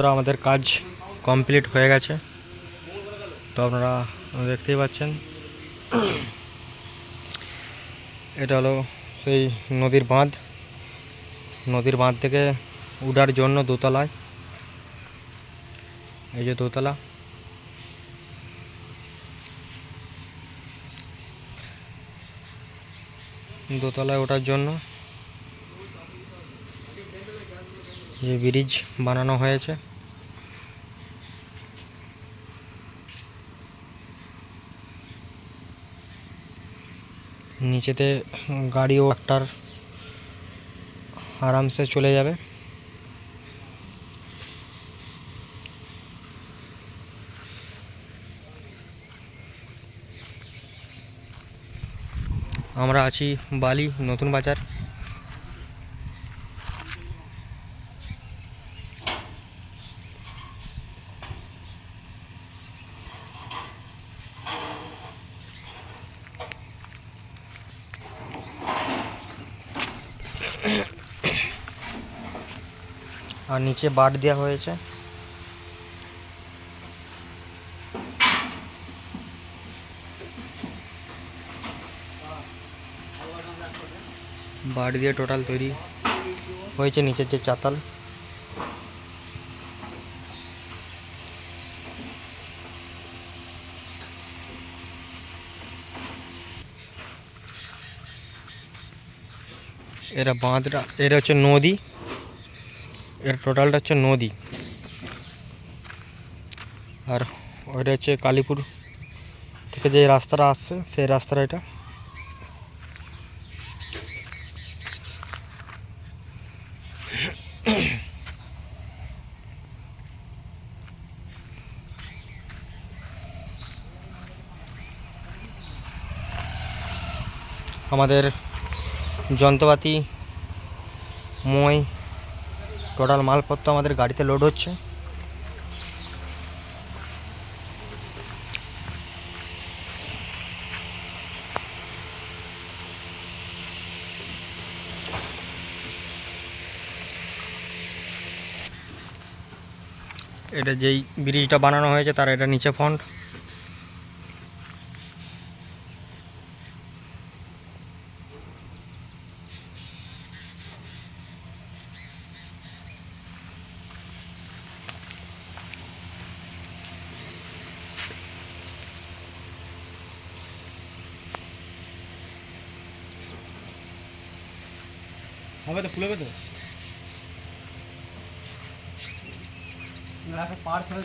তো আমাদের কাজ কমপ্লিট হয়ে গেছে। তো আপনারা দেখতেই পাচ্ছেন। এটা হলো সেই নদীর বাঁধ। নদীর বাঁধ থেকে উঠার জন্য দোতলায়। এই যে দোতলা। দোতলায় ওঠার জন্য যে ব্রিজ বানানো হয়েছে। নিচেতে গাড়ি ও আরামসে চলে যাবে। আমরা আছি বালি নতুন বাজার। আর নিচে বাট দেওয়া হয়েছে। বাট দিয়ে টোটাল তৈরি হয়েছে নিচের যে চাতাল। এরা বাঁধটা এটা হচ্ছে নদী। এর টোটালটা হচ্ছে নদী। আর ওইটা হচ্ছে কালীপুর থেকে যে রাস্তাটা আসছে, সেই রাস্তাটা এটা। আমাদের যন্ত্রপাতি, মই, টোটাল মালপত্র আমাদের গাড়িতে লোড হচ্ছে। এটা যেই ব্রিজটা বানানো হয়েছে, তার এটা নিচে ফন্ট হবে তো খুলবে তো পার্সেল